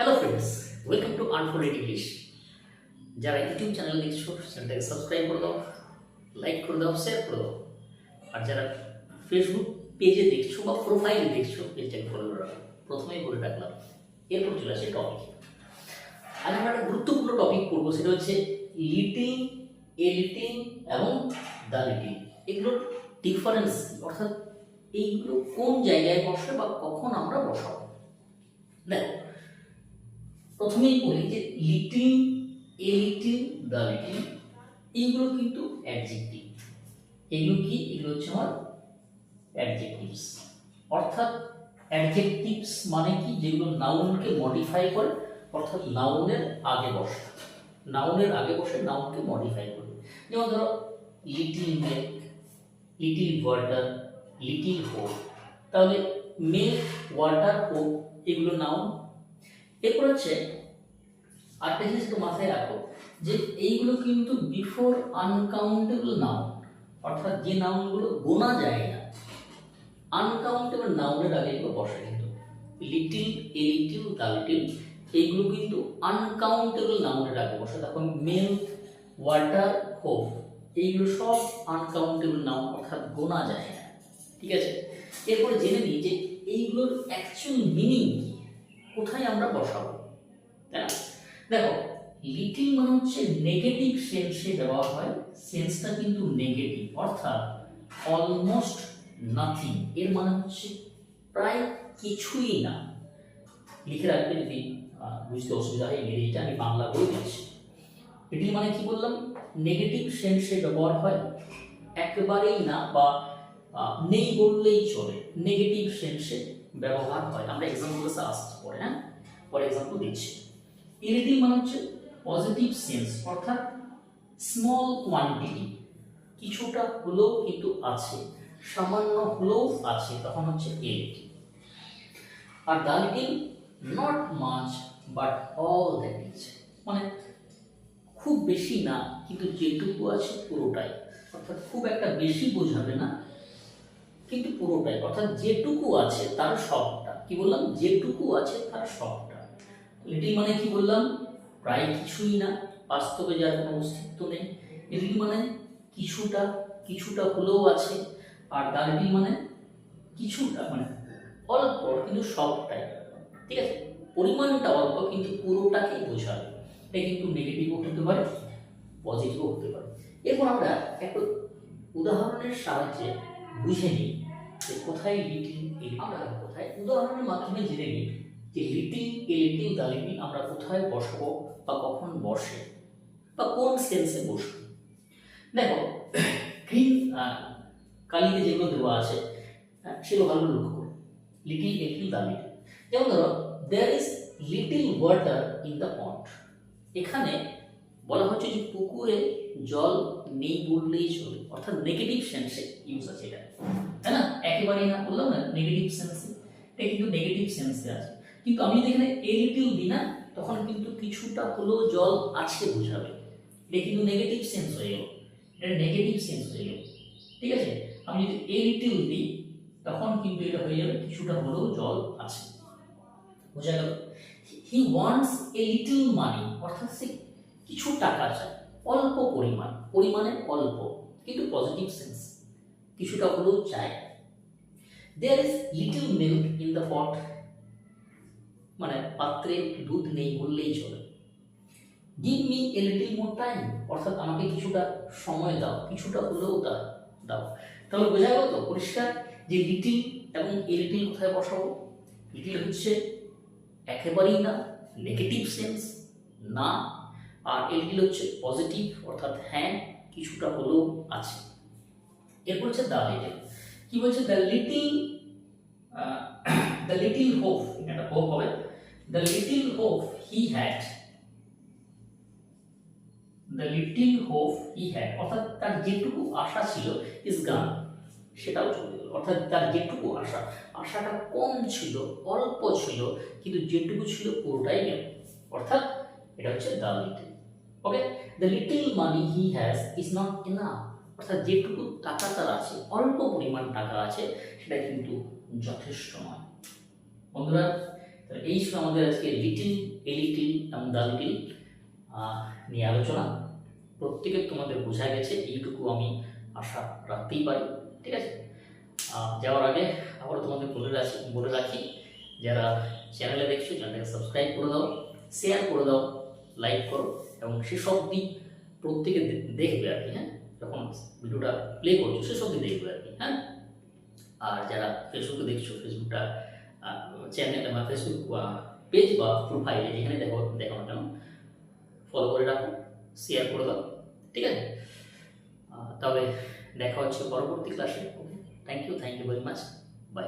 Hello friends welcome to unfolded English যারা YouTube channel দেখছ চ্যানেলটাকে সাবস্ক্রাইব করে দাও লাইক করে দাও শেয়ার করে দাও। আর যারা ফেসবুক পেজে দেখছ বা প্রোফাইলে দেখছ পেজটাকে ফলো করে প্রথমেই বলে রাখলাম, এরপর চলে আসে টপিক আজ আমরা একটা গুরুত্বপূর্ণ টপিক পড়ব, সেটা হচ্ছে লিটিল এলিটিং এবং দ্য লিটিল এগুলোর ডিফারেন্স অর্থাৎ এইগুলো কোন জায়গায় বসে বা কখন আমরা বসাবো? দেখো প্রথমেই বলি যে little a little the little এইগুলো কিন্তু অ্যাডজেক্টিভ। এগুলো কি? এগুলো হচ্ছে আমার অ্যাডজেক্টিভস। অর্থাৎ অ্যাডজেক্টিভস মানে কি? যেগুলো নাউনকে মডিফাই করে, অর্থাৎ নাউনের আগে বসে। নাউনের আগে বসে নাউনকে মডিফাই করে। যেমন ধরো, little milk little water, little hope. তাহলে মিল্ক ওয়াটার, হোপ, এগুলো নাউন এরপর হচ্ছে আরেকটা জিনিস মাথায় রাখো যে এইগুলো কিন্তু বিফোর আনকাউন্টেবল নাউন অর্থাৎ যে নাউনগুলো গোনা যায় না আনকাউন্টেবল নাউনের আগে এগুলো বসে কিন্তু। লিটিল এ লিটিল এইগুলো কিন্তু আনকাউন্টেবল নাউনের আগে বসে। তখন মিল্ক ওয়াটার হোপ এইগুলো সব আনকাউন্টেবল নাউন অর্থাৎ গোনা যায় না। ঠিক আছে? এরপরে জেনে নিই যে এইগুলোর অ্যাকচুয়াল মিনিং কি। কোথায় আমরা বসাবো? তাই না? দেখো লিটিল মানে হচ্ছে নেগেটিভ সেন্সে ব্যবহার হয় সেন্সটা কিন্তু নেগেটিভ অর্থাৎ অলমোস্ট নাথিং এর মানে হচ্ছে প্রায় কিছুই না। লিখে রাখবে যদি বুঝতে অসুবিধা হয় ইংরেজিটা আমি বাংলা বই দিচ্ছি লিটিল মানে কি বললাম? নেগেটিভ সেন্সে ব্যবহার হয়, একেবারেই না বা নেই বললেই চলে নেগেটিভ সেন্সে ব্যবহার হয়। আমরা এক্সাম্পলসে আসছি পরে হ্যাঁ? পরে এক্সাম্পল দিচ্ছি ইরিটিভ মানে হচ্ছে পজিটিভ সেন্স অর্থাৎ স্মল কোয়ান্টিটি কিছুটা হলেও কিন্তু আছে, সামান্য হলেও আছে, তখন হচ্ছে ইরিটিভ আর ডালিটিভ not much but all that is মানে খুব বেশি না, কিন্তু যেটুকু আছে পুরোটাই। অর্থাৎ খুব একটা বেশি বোঝাবে না কিন্তু পুরোটাই, অর্থাৎ যেটুকু আছে তার সবটা। কি বললাম? যেটুকু আছে তার সবটা। লিটিল মানে কি বললাম? প্রায় কিছুই না, বাস্তবে যার কোনো অস্তিত্ব নেই। লিটিল মানে কিছুটা কিছুটা হলেও আছে, আর দ্য লিটিল মানে কিছুটা মানে অল্প, কিন্তু সবটাই। ঠিক আছে? পরিমাণটা অল্প, কিন্তু পুরোটাকেই বোঝাবে। এটা কিন্তু নেগেটিভও হতে পারে পজিটিভও হতে পারে। এরপর আমরা একটা উদাহরণের সাহায্যে বুঝে নিই যে কোথায় লিটিল আমরা কোথায় উদাহরণের মাধ্যমে জেনে নিই যে little a little the little আমরা কোথায় বসবো বা কখন বসে বা কোন সেন্সে বসবে। দেখো গ্রিন কালিতে যেগুলো দেওয়া আছে সেগুলো ভালো লক্ষ্য করো। লিটিল লিটিল লিটিল যেমন ধরো there is little water in the pond এখানে বলা হচ্ছে যে পুকুরে জল নেই বললেই চলে। অর্থাৎ নেগেটিভ সেন্সে ইউজ আছে এটা। তাই না? একেবারেই না বললাম না নেগেটিভ সেন্সে এটা কিন্তু নেগেটিভ সেন্সে আছে। কিন্তু আমি যদি এখানে এ লিটিল দিই না, তখন কিন্তু কিছুটা হলেও জল আছে বোঝাবে। এটা কিন্তু নেগেটিভ সেন্স হয়ে গেল। এটা নেগেটিভ সেন্স হয়ে গেল। ঠিক আছে? আমি যদি এ লিটিল দিই, তখন কিন্তু এটা হয়ে যাবে কিছুটা হলেও জল আছে। বোঝা গেল? হি ওয়ান্টস এ লিটল মানি অর্থাৎ সে কিছু টাকা চায়। অল্প পরিমাণ পরিমাণে অল্প, কিন্তু পজিটিভ সেন্স কিছুটা হলেও চায় there is little milk in the pot মানে পাত্রে দুধ নেই বললেই চলে। Give me a little more time অর্থাৎ আমাকে কিছুটা সময় দাও, কিছুটা হলেও দা- দাও। তাহলে বোঝা গেল তো, পরিষ্কার যে লিটিল এবং এ লিটিল কোথায় বসাবো? লিটিল হচ্ছে একেবারেই না নেগেটিভ সেন্স না আর এগুলো হচ্ছে পজিটিভ অর্থাৎ হ্যাঁ কিছুটা হলেও আছে। এরপর হচ্ছে দ্য লিটিল কি বলছে? The little the little hope এটা হোপ হবে। The little hope he had the little hope he had অর্থাৎ তার যেটুকু আশা ছিল ইজ গান সেটাও চলে গেল। অর্থাৎ তার যেটুকু আশা, আশাটা কম ছিল, অল্প ছিল, কিন্তু যেটুকু ছিল পুরোটাই গেল। অর্থাৎ এটা হচ্ছে the little okay the little money he has is not enough অর্থাৎ যেটুকু টাকা তার আছে, অল্প পরিমাণ টাকা আছে, সেটা কিন্তু যথেষ্ট নয়। বন্ধুরা এই ছিল আমাদের আজকে লিটিল এ লিটিল এবং দ্য লিটিল নিয়ে আলোচনা। প্রত্যেকের তোমাদের বোঝা গেছে, এইটুকু আমি আশা রাখতেই পারি, ঠিক আছে? যাওয়ার আগে আবার তোমাদের বলে রাখি বলে রাখি, যারা চ্যানেলে দেখছ চ্যানেলটাকে সাবস্ক্রাইব করে দাও শেয়ার করে দাও লাইক করো। এবং সেসব দিক প্রত্যেকে দেখবে আর কি হ্যাঁ? যখন ভিডিওটা প্লে করছ সেসব দিক দেখবে আর কি হ্যাঁ? আর যারা ফেসবুকে দেখছ ফেসবুকটা চ্যানেল বা ফেসবুক পেজ বা প্রোফাইলে যেখানে দেখো দেখো না কেন ফলো করে রাখো শেয়ার করে দাও, ঠিক আছে? তাহলে দেখা হচ্ছে পরবর্তী ক্লাসে okay thank you thank you very much bye